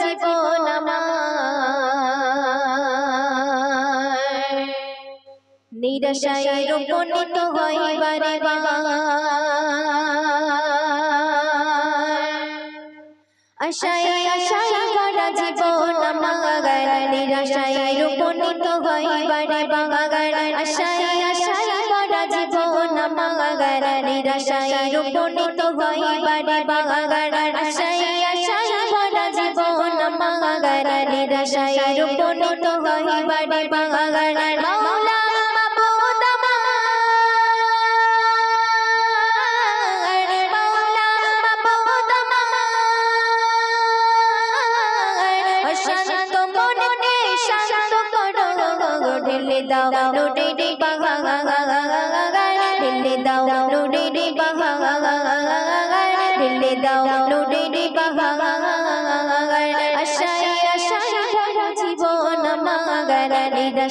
জীবন আমার। নিরাশায় রূপণিত হয় বারে আশায় আশায় ভরা জীবন আমার। নিরাশায় রূপণিত হয় বারে বার আশায় আশায় ভরা জীবন আমার। নিরাশায় রূপণিত হয় বারে আশায় আশায় নিরাশায় রূপণিত হয় বারে মাওলা মাবুদ আমার মাওলা মাবুদ আমার শান্ত মনে শান্ত করো ঢেলে দাও নোটে রে বাঘা ঢেলে দাও নোটে রে বাঘা ঢেলে দাও নোটে রে বাঘা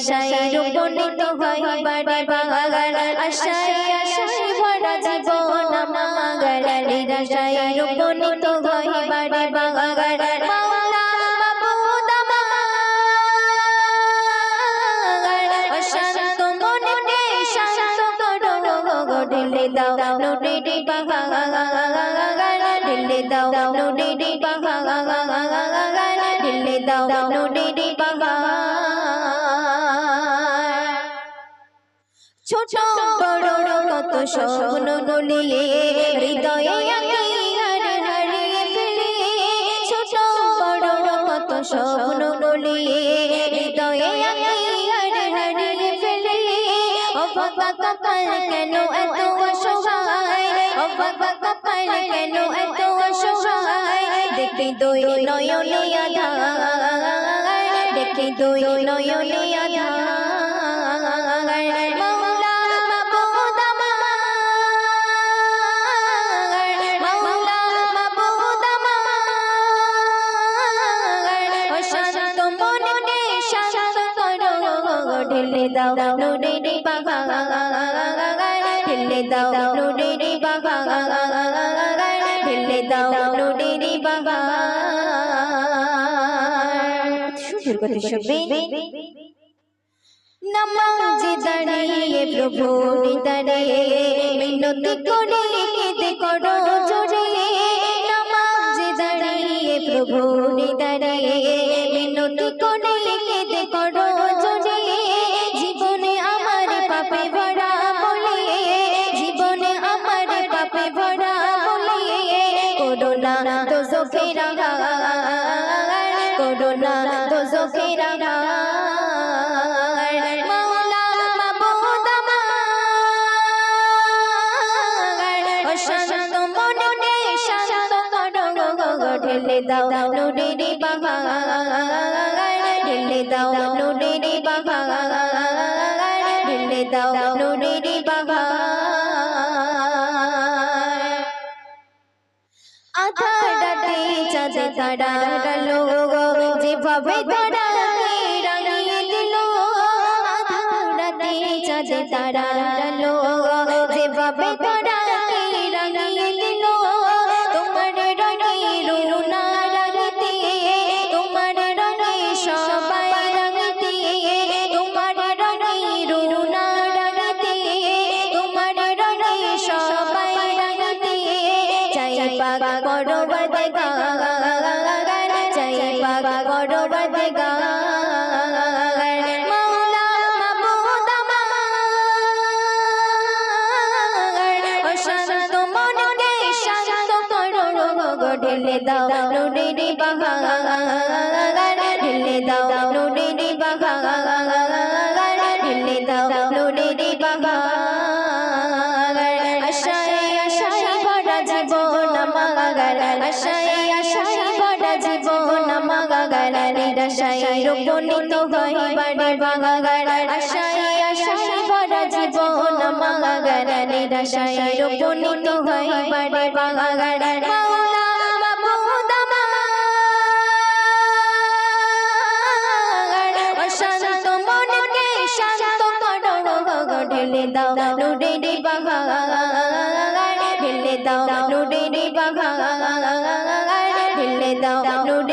নিরাশায় রূপণিত হয় বাড়ি বাগান আশায় আশায় ভরা জীবন আমার নিরাশায় রূপণিত হয় বাড়ি আমার শান্ত মনে শান্ত করো ঢেলে দাও ছোট বড় কত স্বপ্ন গলিয়ে হৃদয়ে হারিয়ে ফেলে। ছোট বড় কত স্বপ্ন গলিয়ে হৃদয়ে হারিয়ে ফেলে। অবাক কপাল কেন এত অসহায়? অবাক কপাল কেন এত অসহায়? দেখি দুই নয়নে আধার, দেখি দুই নয়নে আধার। ঢেলে দাঁড়িয়ে প্রভু দাঁড়িয়ে মিনতি নামাজে দাঁড়িয়ে প্রভু দাঁড়িয়ে করে চোখেরা মাওলা মাবুদ আমার শান্ত মনে শান্ত করো ঢেলে দাও নুরে রে বাঘা ঢেলে দাও নুরে রে বাঘা ঢেলে দাও নুরে রে বাঘা আধা রাতে চাঁদে তারা ডালো যেভাবে তারাকে তারা ডালো যেভাবে তারাকে রাঙিয়ে দিল তোমার রঙে রুনা রাঙিতে তোমার রঙে সবাই রাঙিতে তোমার রঙে রুনা রাঙিতে তোমার রঙে সবাই রাঙিতে চাই পাগ করো বদগা চাই পাগ করো দাও নুরে রে বাঘা ঢেলে দাও নুরে রে বাঘা ঢেলে দাও নুরে রে বাঘা আশায় আশায় ভরা জীবন আমাগার আশায় আশায় ভরা জীবন আমাগার নিরাশায় রূপণিত হয় বাড়ি বাগাগার আশায় আশায় ভরা জীবন আমাগার নিরাশায় রূপণিত হয় বাড়ি বাগাগার ঢেলে দাও নুরে রে বাঘা ঢেলে দাও নুরে রে বাঘা ঢেলে দাও নুরে